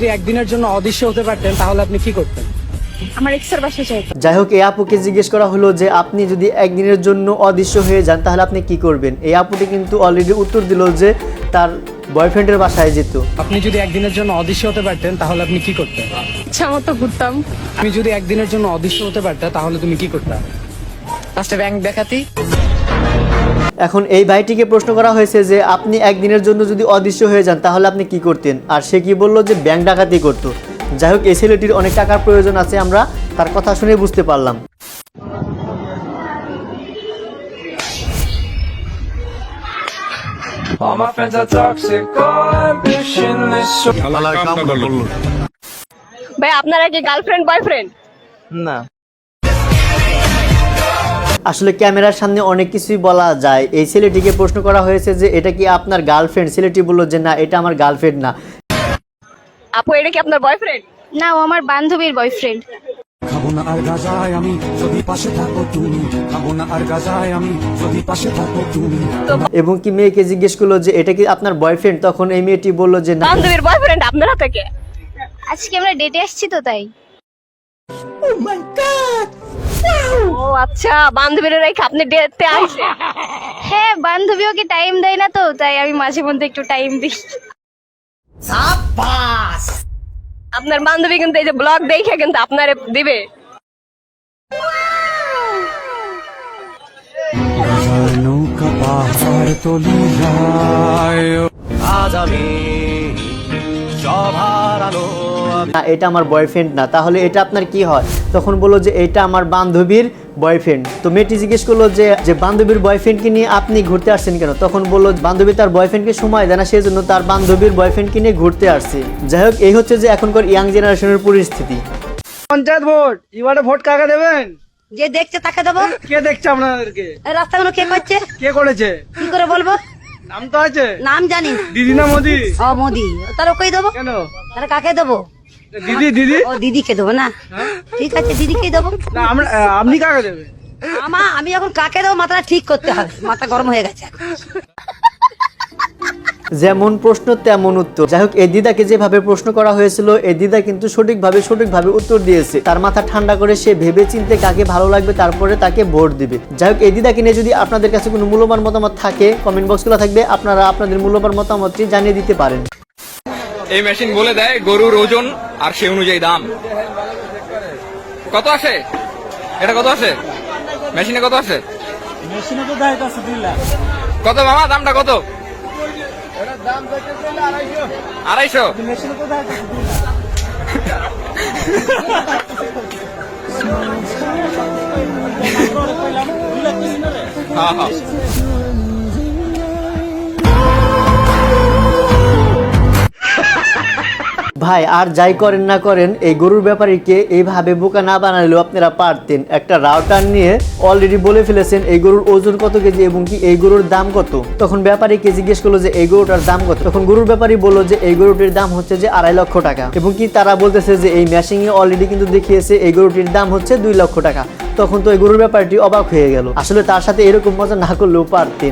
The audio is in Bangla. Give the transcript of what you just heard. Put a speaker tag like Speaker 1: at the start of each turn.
Speaker 1: যদি একদিনের জন্য অদৃশ্য হতে পারতেন তাহলে আপনি কি করতেন?
Speaker 2: আমার এক্সের বাসা চাই
Speaker 3: যাই হোক এই আপুকে জিজ্ঞেস করা হলো যে আপনি যদি একদিনের জন্য অদৃশ্য হয়ে যান তাহলে আপনি কি করবেন? এই আপুটি কিন্তু অলরেডি উত্তর দিল যে তার বয়ফ্রেন্ডের বাসায় যেত।
Speaker 1: আপনি যদি একদিনের জন্য অদৃশ্য হতে পারতেন তাহলে আপনি কি করতেন?
Speaker 2: ইচ্ছা মতো ঘুরতাম।
Speaker 1: তুমি যদি একদিনের জন্য অদৃশ্য হতে পারতে তাহলে তুমি কি করতে
Speaker 4: ফার্স্টে ব্যাংক দেখাতি।
Speaker 3: এখন এই ভাইটিকে প্রশ্ন করা হয়েছে যে আপনি একদিনের জন্য যদি অদৃশ্য হয়ে যান তাহলে আপনি কি করতেন? আর সে কি বলল যে ব্যাংক ডাকাতি করতো। যাই হোক এই ছেলেটির অনেক টাকার প্রয়োজন আছে আমরা তার কথা শুনে বুঝতে পারলাম।
Speaker 2: ভাই আপনারা কি গার্লফ্রেন্ড বয়ফ্রেন্ড
Speaker 4: না।
Speaker 3: আসলে ক্যামেরার সামনে অনেক কিছুই বলা যায়। এই ছেলেটিকে প্রশ্ন করা হয়েছে যে এটা কি আপনার গার্লফ্রেন্ড ছেলেটি বলল যে না এটা আমার গার্লফ্রেন্ড না।
Speaker 2: আপু এটা কি আপনার বয়ফ্রেন্ড
Speaker 5: না ও আমার বান্ধবীর বয়ফ্রেন্ড
Speaker 6: খাব না আর গাজায় আমি যদি পাশে থাকো তুমি। খাব না আর গাজায় আমি যদি পাশে থাকো তুমি।
Speaker 3: এবং কি মেয়েকে জিজ্ঞেস করল যে এটা কি আপনার বয়ফ্রেন্ড তখন এই মেয়েটি বলল যে না।
Speaker 2: বান্ধবীর বয়ফ্রেন্ড আপনারা থেকে
Speaker 5: আজকে আমরা ডেটে আসছি তো তাই।
Speaker 2: ও আচ্ছা বান্ধবীরা রেখে আপনি ডেটে আসে?
Speaker 5: হ্যাঁ বান্ধবী ওকে টাইম দেয় না তো তাই আমি মাঝে মধ্যে একটু টাইম দিই।
Speaker 2: আপনার বান্ধবী কিন্তু এই যে ব্লগ দেখে কিন্তু আপনারে দিবে।
Speaker 6: নৌকা পাহাড় তলি
Speaker 3: না এটা আমার বয়ফ্রেন্ড না। তাহলে এটা আপনার কি হয়? তখন বলল যে এটা আমার বান্ধবীর বয়ফ্রেন্ড তো মেয়েটি জিজ্ঞেস করল যে যে বান্ধবীর বয়ফ্রেন্ডকে নিয়ে আপনি ঘুরতে আসছেন কেন? তখন বলল বান্ধবী তার বয়ফ্রেন্ডকে সময় দেয় না সেই জন্য তার বান্ধবীর বয়ফ্রেন্ডকে নিয়ে ঘুরতে আসছে। যাই হোক এই হচ্ছে যে এখনকার ইয়াং জেনারেশনের পরিস্থিতি।
Speaker 7: পঞ্চায়েত ভোট এবারে ভোট কাকে দেবেন?
Speaker 8: যে দেখছে তাকে দেবো।
Speaker 7: কে দেখছে আপনাদেরকে?
Speaker 8: রাস্তাগুলো কে করছে?
Speaker 7: কে করেছে?
Speaker 8: কি করে বলব?
Speaker 7: নাম তো আছে?
Speaker 8: নাম জানি।
Speaker 7: দিদি না মোদি?
Speaker 8: ও মোদি। তাহলে ওকেই দেবো?
Speaker 7: কেন?
Speaker 8: তাহলে কাকে দেবো?
Speaker 7: দিদি দিদি?
Speaker 8: ও দিদিকে দেবো না? ঠিক আছে দিদিকেই দেবো।
Speaker 7: না আমরা আপনি কাকে দেবেন?
Speaker 8: আমা আমি এখন কাকে দেবো মাথাটা ঠিক করতে হবে। মাথা গরম হয়ে গেছে
Speaker 3: যেমন প্রশ্ন তেমন উত্তর। যাই হোক এই দিদাকে যেভাবে প্রশ্ন করা হয়েছিল এই দিদা কিন্তু সঠিকভাবে সঠিকভাবে উত্তর দিয়েছে। তার মাথা ঠান্ডা করে সে ভেবে চিনতে কাকে ভালো লাগবে তারপরে তাকে ভোট দিবে। যাই হোক এই দিদাকে নিয়ে যদি আপনাদের কাছে কোনো মূল্যবান মতামত থাকে কমেন্ট বক্সগুলো থাকবে আপনারা আপনাদের মূল্যবান মতামতটি জানিয়ে দিতে পারেন।
Speaker 4: এই মেশিন বলে দেয় গরুর ওজন আর সে অনুযায়ী দাম। কত আসে এটা কত আসে মেশিনে কত আসে
Speaker 7: মেশিনে তো দেয় আছে দুই লাখ।
Speaker 4: কত মামা? দামটা কত? আড়াইশো। হ্যাঁ হ্যাঁ।
Speaker 3: ভাই, আর যাই করেন না করেন, এই গরুর ব্যাপারীকে এইভাবে বোকা না বানালেও আপনারা পারতেন। একটা রাউটার নিয়ে অলরেডি বলে ফেলেছেন, এই গরুর ওজন কত কেজি এবং কি এই গরুর দাম কত? তখন ব্যাপারীকে জিজ্ঞেস করল যে, এই গরুটার দাম কত? তখন গরুর ব্যাপারী বলল যে, এই গরুটির দাম হচ্ছে যে আড়াই লক্ষ টাকা। এবং কি তারা বলতেছে যে, এই ম্যাশিংয়ে অলরেডি কিন্তু দেখিয়েছে, এই গরুটির দাম হচ্ছে দুই লক্ষ টাকা। তখন তো এই গরুর ব্যাপারটি অবাক হয়ে গেল। আসলে তার সাথে এরকম মজা না করলেও পারতেন।